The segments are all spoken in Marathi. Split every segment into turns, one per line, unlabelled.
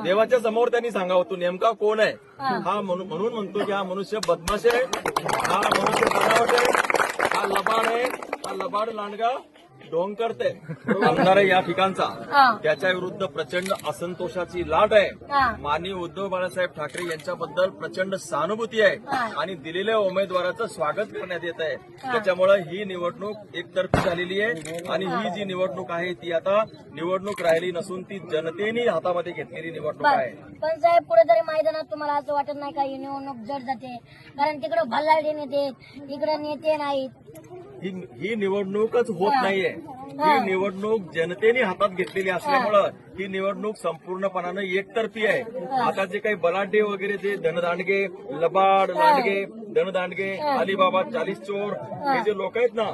देवाच्या समोर त्यांनी सांगावं तू नेमका कोण आहे?
हा.
म्हणून म्हणून म्हणतो की हा मनुष्य बदमाश आहे. हा मनुष्य बनावट आहे. हा लबाड आहे. हा लबाड लांडगा. ढोंग करते. आमदार या ठिकाणचा. त्याच्या विरुद्ध प्रचंड असंतोषाची लाट आहे. माननीय उद्धव बाळासाहेब ठाकरे यांच्याबद्दल प्रचंड सहानुभूती आहे. आणि दिलेल्या उमेदवाराचं स्वागत करण्यात येत आहे. त्याच्यामुळे ही निवडणूक एकतर्फी झालेली आहे. आणि ही जी निवडणूक आहे ती आता निवडणूक राहिली नसून ती जनतेने हातामध्ये घेतलेली निवडणूक आहे.
पण साहेब कुठेतरी मैदानात तुम्हाला असं वाटत नाही का? ही निवडणूक जड जाते. कारण तिकडे भल्लाडे नेते इकडे नेते नाहीत.
ही ही निवडणूकच होत. नाहीये.
हा.
ही निवडणूक जनतेने हातात घेतलेली असल्यामुळं ही निवडणूक संपूर्णपणानं एकतर्फी आहे. आता जे काही बलाढ्य वगैरे जे धनदांडगे लबाड लांडगे धनदांडगे अलिबाबा चालीस चोर हे. जे लोक आहेत ना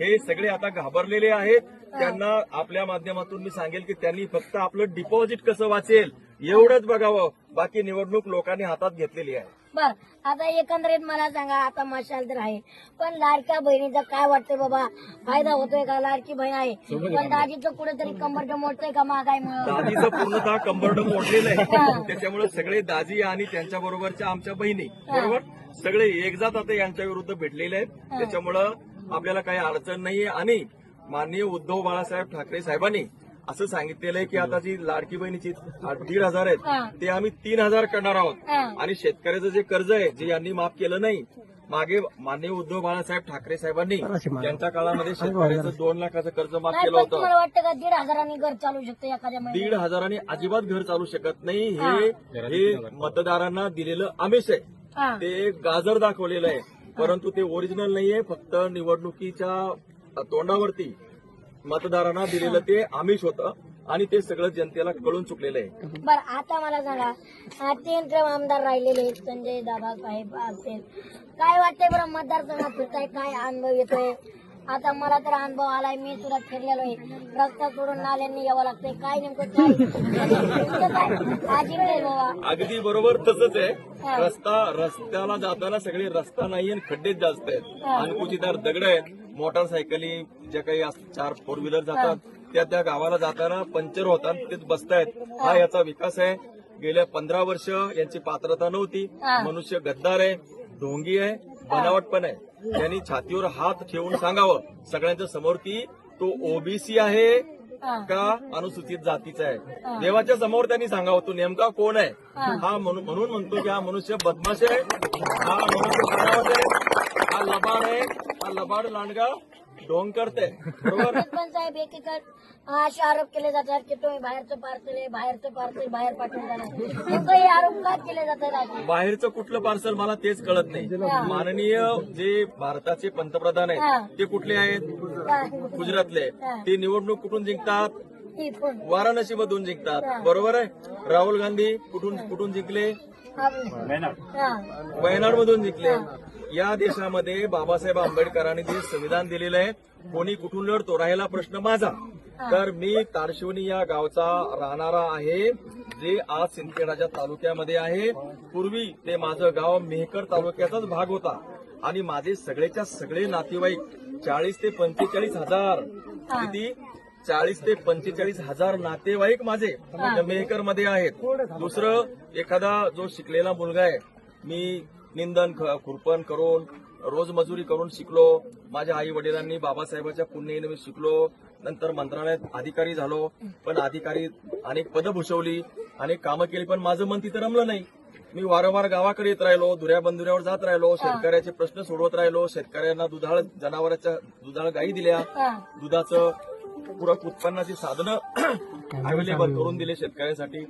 हे सगळे आता घाबरलेले आहेत. त्यांना आपल्या माध्यमातून मी सांगेल की त्यांनी फक्त आपलं डिपॉझिट कसं वाचेल एवढंच बघावं. बाकी निवडणूक लोकांनी हातात घेतलेली आहे.
बर आता एकंदरीत मला सांगा आता मशाल तर आहे. पण लाडक्या बहिणीचं काय वाटतंय बाबा? फायदा होतोय का? लाडकी बहीण आहे. पण दाजीचं कुठेतरी कंबरट मोडतंय का महागाईमुळे
दाजीचं पूर्णतः कंबरड मोडलेलं आहे. त्याच्यामुळे सगळे दाजी आणि त्यांच्या बरोबरच्या आमच्या बहिणी बरोबर? सगळे एकजात आता यांच्या विरुद्ध भेटलेले आहेत. त्याच्यामुळं आपल्याला काही अडचण नाहीये. आणि माननीय उद्धव बाळासाहेब ठाकरे साहेबांनी असं सांगितलेलं आहे की आता जी लाडकी बहिणीची दीड हजार
हा.
आहेत ते आम्ही तीन हजार करणार आहोत. आणि शेतकऱ्याचं जे कर्ज आहे जे यांनी माफ केलं नाही मागे माननीय उद्धव बाळासाहेब ठाकरे साहेबांनी त्यांच्या काळामध्ये शेतकऱ्याचं दोन लाखाचं कर्ज माफ केलं होतं.
तुम्हाला वाटतं का दीड हजारांनी घर चालू शकतं एखाद्या
दीड हजारांनी अजिबात घर चालू शकत नाही. हे हे. मतदारांना दिलेलं आमिष आहे. ते एक गाजर दाखवलेलं आहे. परंतु ते ओरिजिनल नाहीये. फक्त निवडणुकीच्या तोंडावरती मतदारांना दिलेलं ते आमिष होतं आणि ते सगळं जनतेला कळून चुकलेलं आहे.
बर आता मला सांगा तीन आमदार राहिलेले संजय दादा साहेब असतील. काय वाटतंय बरं मतदारसंघात फिरताय काय अनुभव येतोय? आता मला तर अनुभव आलाय मी सुद्धा फिरलेलो आहे. रस्ता सोडून नाल्यांनी यावं लागतंय. काय नेमकं
अगदी बरोबर तसंच. आहे. रस्ता रस्त्याला जाताना सगळे रस्ता नाही आणि खड्डेच जास्त आहेत. अनकुचिदार दगड आहेत. मोटरसायकली ज्या काही चार फोर व्हीलर जातात त्या त्या गावाला जाताना पंक्चर होतात तेच बसतायत. हा याचा विकास आहे. गेल्या पंधरा वर्ष यांची पात्रता नव्हती. मनुष्य गद्दार आहे ढोंगी आहे बनावट पण आहे. त्यांनी छातीवर हात ठेवून सांगावं. सगळ्यांच्या समोर की तो ओबीसी आहे. का अनुसूचित जातीचा आहे? देवाच्या समोर त्यांनी सांगावं तू नेमका कोण आहे? हा. म्हणून म्हणून म्हणतो की हा मनुष्य बदमाश आहे. हा मनुष्य बनावट आहे. हा लबाड आहे. हा लबाड लांडगा ढोंग करते. बरोबर?
पण साहेब एकीकडे असे आरोप केले जातात की तुम्ही बाहेरचं पार्सल आहे बाहेरचं पार्सल बाहेर पाठवून जाणार नेमकं हे आरोप का केले जातात राजे
बाहेरचं कुठलं पार्सल मला तेच कळत नाही. माननीय जे भारताचे पंतप्रधान. आहेत ते कुठले आहेत? गुजरातले. ते निवडणूक कुठून जिंकतात? वाराणसी मधून जिंकतात. बरोबर आहे? राहुल गांधी कुठून कुठून जिंकले?
हा.
वयनाड मधून जिंकले. या देशामध्ये बाबासाहेब आंबेडकरांनी जे संविधान दिलेलं आहे कोणी कुठून लढतो राहिला प्रश्न माझा. तर मी तारशिवनी या गावचा राहणारा आहे जे आज सिंदखेडाच्या तालुक्यामध्ये आहे. पूर्वी ते माझं गाव मेहकर तालुक्याचाच भाग होता. आणि माझे सगळेच्या सगळे नातेवाईक चाळीस ते पंचेचाळीस हजार किती? चाळीस ते पंचेचाळीस हजार नातेवाईक माझे मेहकरमध्ये आहेत. दुसरं एखादा जो शिकलेला मुलगा आहे मी निंदन ख- खुरपण करून रोज मजुरी करून शिकलो. माझ्या आई वडिलांनी बाबासाहेबाच्या पुण्याने मी शिकलो. नंतर मंत्रालयात अधिकारी झालो. पण अधिकारी अनेक पदं भूषवली अनेक कामं केली पण माझं मन तिथं रमलं नाही. मी वारंवार गावाकडे येत राहिलो दुऱ्या बंधुऱ्यावर जात राहिलो शेतकऱ्याचे प्रश्न सोडवत राहिलो. शेतकऱ्यांना दुधाळ जनावरांच्या दुधाळ गायी दिल्या. दुधाचं पूरक उत्पन्नाची साधनं अवेलेबल करून दिले शेतकऱ्यांसाठी.